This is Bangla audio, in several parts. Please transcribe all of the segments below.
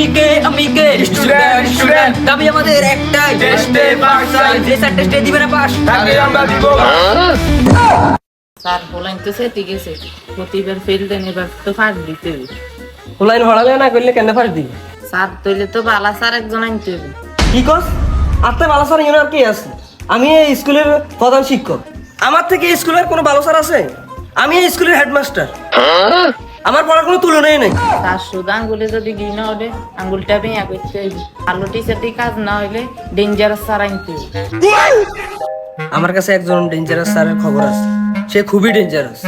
আমি গে আমি গে Student, student. দাবি আমাদের একটাই। টেস্টে পাস চাই। যে স্যার টেস্টে দিবে না পাস তাকে আমরা দিব। স্যার বলেন তো সে ঠিক আছে প্রতিবার ফেল দেন এবার তো দিতে অনলাইন হড়ালে না করলে কেন ফাস দিবে? স্যার তৈলে তো বালা স্যার একজন আনতে হবে। কি কস? আত্মা ভালো স্যার ইউনার কি আছে। আমি এই স্কুলের প্রধান শিক্ষক। আমার থেকে স্কুলের কোনো ভালো স্যার আছে? আমি এই স্কুলের হেডমাস্টার আমার পড়ার কোনো তুলনাই নেই। স্যার শুধু আঙ্গুলে যদি গি না হলে আঙ্গুলটা ভেঙে করতে ভালো টিচার দিয়ে কাজ না হলে ডেঞ্জারাস স্যার আনতে আমার কাছে একজন ডেঞ্জারাস স্যারের খবর আছে। সে খুবই ডেঞ্জারাস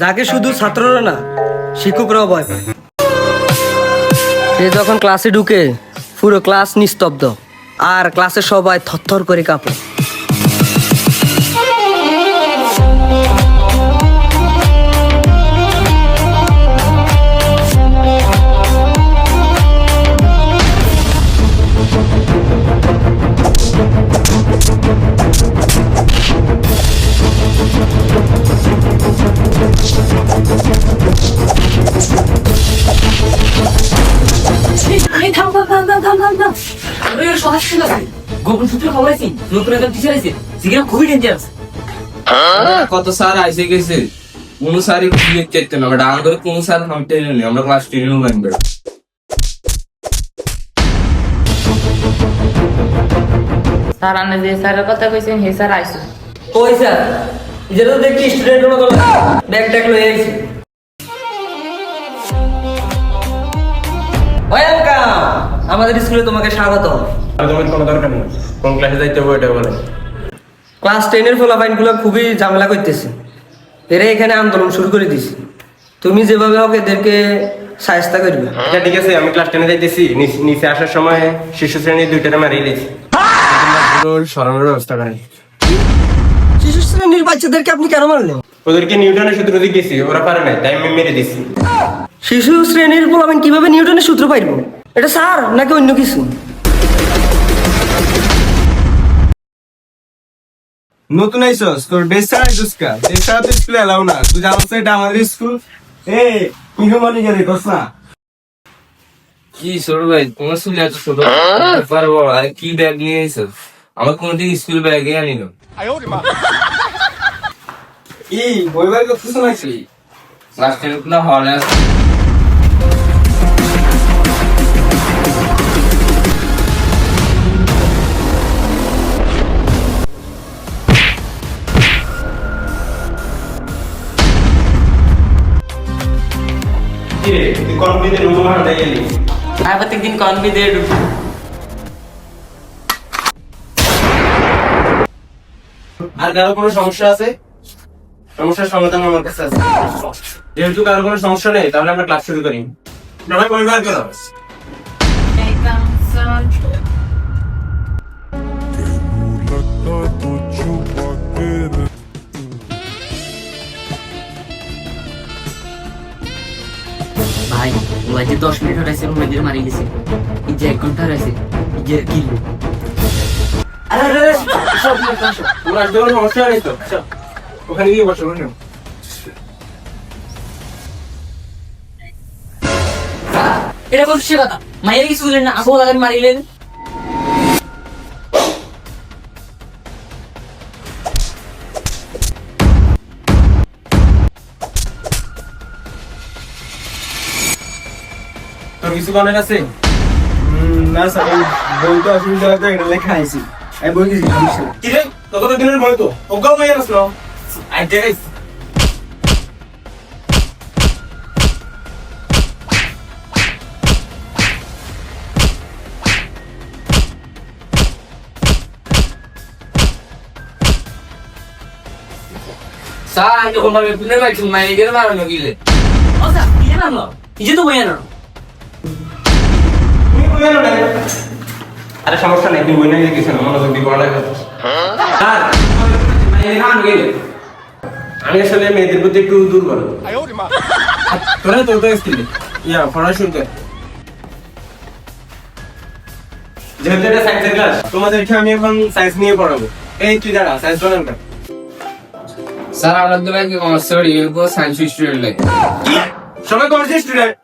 যাকে শুধু ছাত্ররা না শিক্ষকরাও ভয় পায়। সে যখন ক্লাসে ঢুকে পুরো ক্লাস নিস্তব্ধ। আর ক্লাসে সবাই থরথর করে কাঁপে। সূত্রে খবর আছে। নতুন একজন টিচার আছে। সেখানে খুবই ডেঞ্জারাস কত স্যার আইসে গেছে। কোন স্যারই ক্লিয়ার চাইতে না। বাট আমাদের কোন স্যার আমি টেনে নি আমরা ক্লাস লাগবে স্যার আনে যে স্যারের কথা কইছেন হে স্যার আইসো। ওই স্যার তো দেখছি স্টুডেন্ট মতো ব্যাগ ট্যাগ লয়ে আইছি। ওয়েলকাম আমাদের স্কুলে তোমাকে স্বাগত তোমার কোনো দরকার নেই। কোন ক্লাসে যাইতে হবে এটা বলে। ক্লাস টেনের ফলাফাইনগুলো খুবই ঝামেলা করতেছে। এরা এখানে আন্দোলন শুরু করে দিছে। তুমি যেভাবে হোক এদেরকে সাহায্য করবে। আচ্ছা ঠিক আছে আমি ক্লাস টেনে যাইতেছি। নিচে আসার সময় শিশু শ্রেণির দুইটারে মারিয়ে দিয়েছি। সরানোর ব্যবস্থা করেন। শিশু শ্রেণির বাচ্চাদেরকে আপনি কেন মারলেন? ওদেরকে নিউটনের সূত্র দিয়ে গেছি ওরা পারে নাই তাই আমি মেরে দিছি। শিশু শ্রেণির ফলাফাইন কীভাবে নিউটনের সূত্র পাইব? এটা স্যার নাকি অন্য কিছু? নতুন আইসস তোর ড্রেস ছাড়া আইসস কা? ছাড়া তো স্কুলে এলাও না। তুই জানোস তো এটা আমাদের স্কুল এ কি মানে গেলে কস না কি সরু ভাই তোমার স্কুলে এত ছোট? পারব আর কি ব্যাগ নিয়ে এসো আমার কোনোদিন স্কুল ব্যাগে আনিল ই বইবার করতেছ নাকি ক্লাস টেন না হলে আছে তুই হাঁটাই গেলি? আর প্রত্যেকদিন কনবি আর কারও কোনো সমস্যা আছে? সমস্যার সমাধান আমার কাছে আছে। যেহেতু কারও কোনো সমস্যা নেই তাহলে আমরা ক্লাস শুরু করি। সবাই পরিবার ভাই ওই যে দশ মিনিট হটাইছে মেয়েদের মারি গেছে এই যে এক ঘণ্টা রয়েছে এই যে কিল। ওখানে গিয়ে বসো বসো এটা কোন সে কথা? মায়ের কিছু না আসো লাগান মারিলেন। তোর কিছু বলার আছে? না স্যার বইতে অসুবিধা হয়তো এটা লেখা আইছি আমি বই দিছি কি রে? কত দিনের বই তো। ওগাও মেয়ে আসলো আই টেক স্যার যখন ভাবে পুনে বাইছিল মাইনে গেলে মারানো গিলে আচ্ছা কি জানো যে তো বই আনো না আরে সমস্যা নেই তুমি বই না কিছু না মনোযোগ দিয়ে পড়া লাগে স্যার মাইনে গেলে আমি আসলে মেয়েদের প্রতি একটু দুর্বল। তোরা তো তো স্কিল ইয়া পড়া শুরু কর যেহেতু এটা সায়েন্সের ক্লাস তোমাদেরকে আমি এখন সায়েন্স নিয়ে পড়াবো। এই তুই দাঁড়া সায়েন্স কর স্যার আমরা তো ব্যাংকে কমার্স এরপর সায়েন্স স্টুডেন্ট লাগে। সবাই কমার্সের স্টুডেন্ট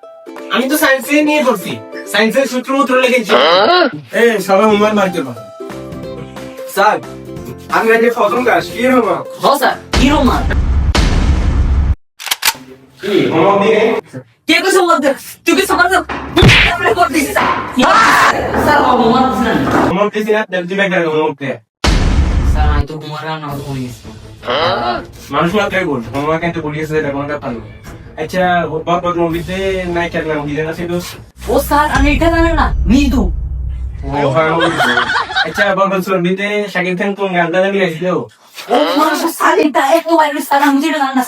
আমি তো সায়েন্স নিয়ে পড়ছি। সায়েন্সের সূত্র মূত্র লিখেছি। এই সবাই হোমওয়ার্ক বার করবা স্যার আমি আজকে প্রথম ক্লাস কি হোমওয়ার্ক হ স্যার কি রোমান কি হোমওয়ার্ক দিয়ে কে কিছু বলতে তুই করতেছিস স্যার। না। হোমওয়ার্ক না দেখ দিবে কেন হোমওয়ার্ক স্যার আমি তো না গেছি মানুষ মাত্রই বল হোমওয়ার্ক কিন্তু বলিয়েছে এটা কোনো ব্যাপার না আচ্ছা বরবাদ মুভিতে নায়িকার নাম কি জানা ছিল? ও স্যার আমি এটা জানি না মৃদু। ও হ্যাঁ আচ্ছা বরবাদ মুভিতে শাকিব খান কোন গানটা গাইছিল ও মানুষ স্যার এটা এক মোবাইল স্যার আমি যেটা জানি না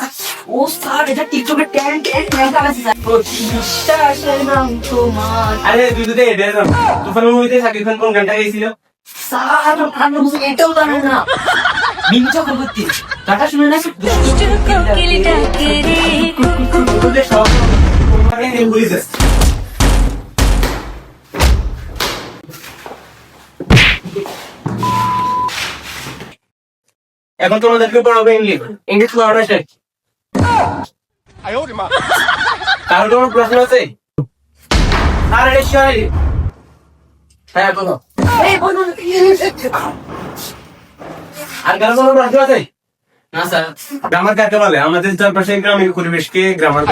ও স্যার এটা টিকটকে ট্যান ট্যান ট্যান কাছে স্যার। বিশ্বাসের নাম তোমার। আরে তুই তো এটা জানো তুফান মুভিতে শাকিব খান কোন গানটা গাইছিল? স্যার আমি বুঝি এটাও জানি না। মিমি চক্রবর্তী শুনে না বলিস এখন তোমাদেরকে পড়াবো ইংলিশ। ইংলিশ পড়ানো শেষ। কারও কোনো প্রশ্ন আছে? আর এটা হ্যাঁ বলো। আর কারও কোনো প্রশ্ন আছে? না স্যার। গ্রামার কাকে বলে? আমাদের চারপাশে গ্রামীণ পরিবেশকে গ্রামার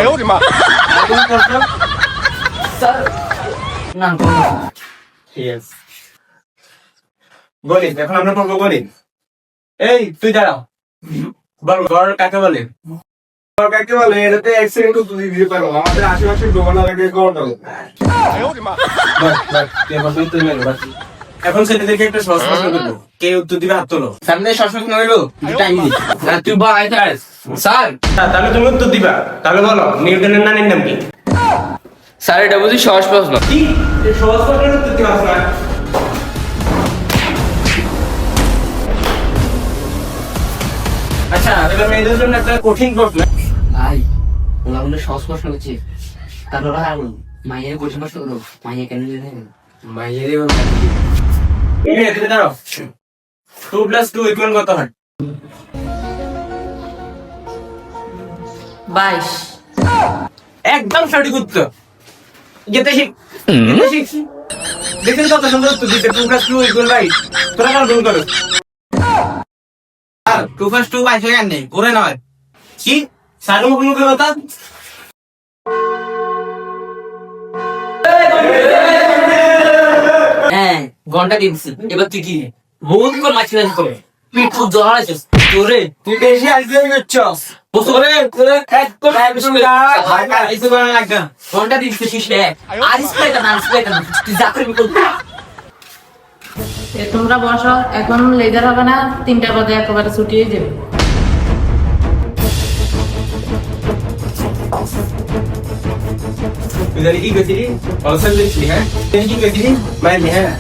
স্যার না কোনো গণিত এখন আমরা পড়ব গণিত। এই তুই দাঁড়াও। বল গড় কাকে বলে? গড় কাকে বলে? এটাতে সেকেন্ড তো তুই দিতে পারো আমাদের আশেপাশে দোকান লাগে গড় বল, বল, তুই এবার তুই তুই বাস। এখন ছেলেদেরকে একটা সহজ প্রশ্ন করব। কে উত্তর দিবে? হাত তোলো। সামনে সহজ প্রশ্ন হইল টাইম তুই বাড়াই থাস স্যার। তাহলে তুমি উত্তর দিবা। তাহলে বলো নিউটনের নানির নাম কি? স্যার এটা বুঝি সহজ প্রশ্ন। কি? এই সহজ প্রশ্নের উত্তর দিবা আচ্ছা এবার মেয়েদের জন্য একটা কঠিন প্রশ্ন। ভাই ওরা বলে সহজ প্রশ্ন করছে মাইয়ের কঠিন প্রশ্ন করো। মাইয়া কেন মাইয়ের এখানে দাঁড়াও। টু প্লাস টু ইকুয়াল কত হয়? বাইশ। একদম সঠিক উত্তর। যেতে শিখ। যেতে শিখ। দেখেন কত সুন্দর উত্তর দিতে টু প্লাস টু ইকুয়াল বাইশ। তোরা কেন ভুল করো? আর টু প্লাস টু বাইশ কেন নেই। করে নয়। কি? সার মুখ মুখে কথা? হ্যাঁ ঘণ্টা এবার তুই কি? বহুত করে মাছি মাছি করে। পিঠ খুব জ্বর আছে। তোরে তুই বেশি বস্তু করে। তোরে একদম আইসে করে লাগা ঘণ্টা। দিচ্ছি শিশে আর স্প্রে না স্প্রে না। তুই যা করবি তোমরা বসো এখন লেজার হবে না তিনটা বাজে একেবারে ছুটিয়ে যাবে হ্যাঁ কি গেছিলি মাইলি হ্যাঁ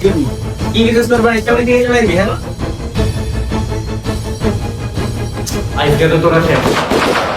কি কি গেছিস তোর বাড়ি কেমন দিয়ে মাইলি হ্যাঁ আজকে তো তোরা শেষ